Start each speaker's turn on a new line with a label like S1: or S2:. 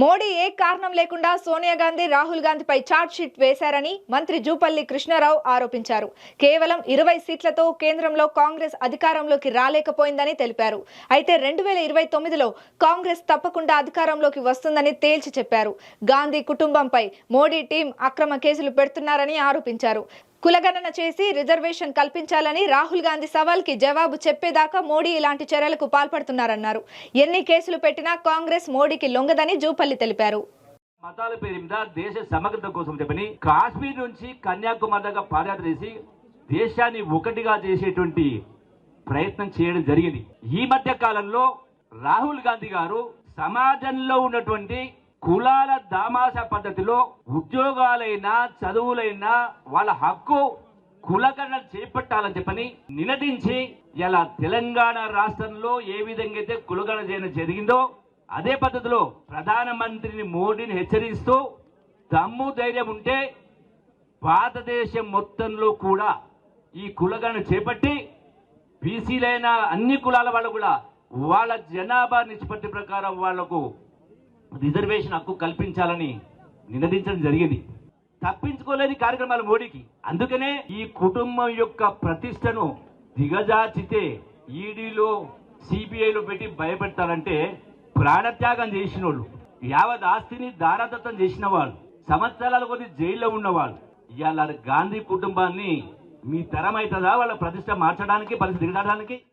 S1: మోడీ ఏ కారణం లేకుండా సోనియా గాంధీ రాహుల్ గాంధీపై ఛార్జ్ షీట్ వేశారని మంత్రి జూపల్లి కృష్ణారావు ఆరోపించారు. కేవలం ఇరవై సీట్లతో కేంద్రంలో కాంగ్రెస్ అధికారంలోకి రాలేకపోయిందని తెలిపారు. అయితే రెండు వేల ఇరవై తొమ్మిదిలో కాంగ్రెస్ తప్పకుండా అధికారంలోకి వస్తుందని తేల్చి చెప్పారు. గాంధీ కుటుంబంపై మోడీ టీం అక్రమ కేసులు పెడుతున్నారని ఆరోపించారు. కులగణన చేసి రిజర్వేషన్ కల్పించాలని రాహుల్ గాంధీ సవాల్కి జవాబు చెప్పేదాకా మోడీ ఇలాంటి చర్యలకు పాల్పడుతున్నారన్నారు. ఎన్ని కేసులు పెట్టినా కాంగ్రెస్ మోడీకి లొంగదని జూపల్లి తెలిపారు.
S2: మతాల పేరు మీద దేశ సమగ్రత కోసం చెప్పని కాశ్మీర్ నుంచి కన్యాకుమారి దాకా పాదయాత్ర చేసి దేశాన్ని ఒకటిగా చేసేటువంటి ప్రయత్నం చేయడం జరిగింది. ఈ మధ్య కాలంలో రాహుల్ గాంధీ గారు సమాజంలో ఉన్నటువంటి కులాల దామాస పద్ధతిలో ఉద్యోగాలైనా చదువులైనా వాళ్ళ హక్కు కులగణన చేపట్టాలని చెప్పని నినదించి ఇలా తెలంగాణ రాష్ట్రంలో ఏ విధంగా అయితే కులగణ చేయడం జరిగిందో అదే పద్ధతిలో ప్రధానమంత్రిని మోడీని హెచ్చరిస్తూ దమ్ము ధైర్యం ఉంటే భారతదేశం మొత్తంలో కూడా ఈ కులగణన చేపట్టి బీసీలైన అన్ని కులాల వాళ్ళు కూడా వాళ్ళ జనాభా నిష్పత్తి ప్రకారం వాళ్ళకు రిజర్వేషన్ హక్కు కల్పించాలని నినదించడం జరిగింది. తప్పించుకోలేని కార్యక్రమాలు మోడీకి. అందుకనే ఈ కుటుంబం యొక్క ప్రతిష్టను దిగజార్చితే ఈడీలో సిబిఐలో పెట్టి భయపెడతారంటే ప్రాణత్యాగం చేసిన వాళ్ళు యావత్ ఆస్తిని దారాదత్తం చేసిన వాళ్ళు. సంవత్సరాల కొద్ది జైల్లో ఉన్నవాళ్ళు. ఇవాళ గాంధీ కుటుంబాన్ని మీ తరం అవుతుందా వాళ్ళ ప్రతిష్ట మార్చడానికి పరిస్థితి దిగడానికి